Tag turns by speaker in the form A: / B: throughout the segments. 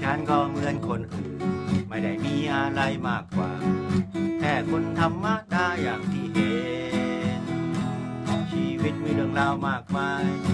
A: ฉันก็เหมือนคนอื่น ไม่ได้มีอะไรมากกว่า แค่คนธรรมดาอย่างที่เห็น ชีวิตมีเรื่องราวมากมาย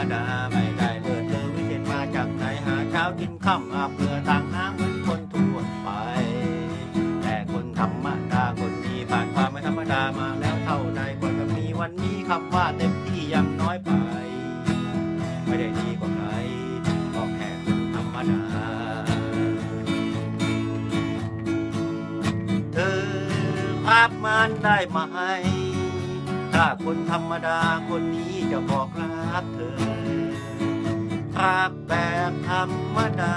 A: มดา ไม่ได้เลิศเลอวิเศษมาจากไหนหาเช้ากินค่ำอาเกลือต่างน้ำเหมือนคนทั่วไป แต่คนธรรมดาคนนี้ผ่านความไม่ธรรมดามาแล้วเท่าใดกว่าจะมีวันนี้คำว่าเต็มที่ยังน้อยไป ไม่ได้ดีกว่าใครก็แค่คนธรรมดา เธอภาพมันได้ไหม ถ้าคนธรรมดาคนนี้จะบอกรักเธอรักแบบธรรมดา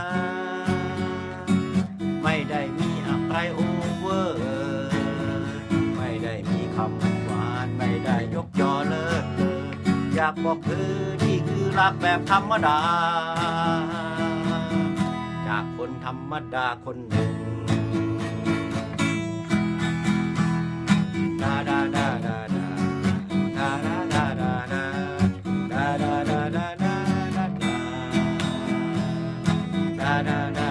A: ไม่ได้มีอะไรโอเวอร์ไม่ได้มีคำหวานไม่ได้ยกยอเลิศออยากบอกเธอนี่คือรักแบบธรรมดา จากคนธรรมดาคนหนึ่ง na na na.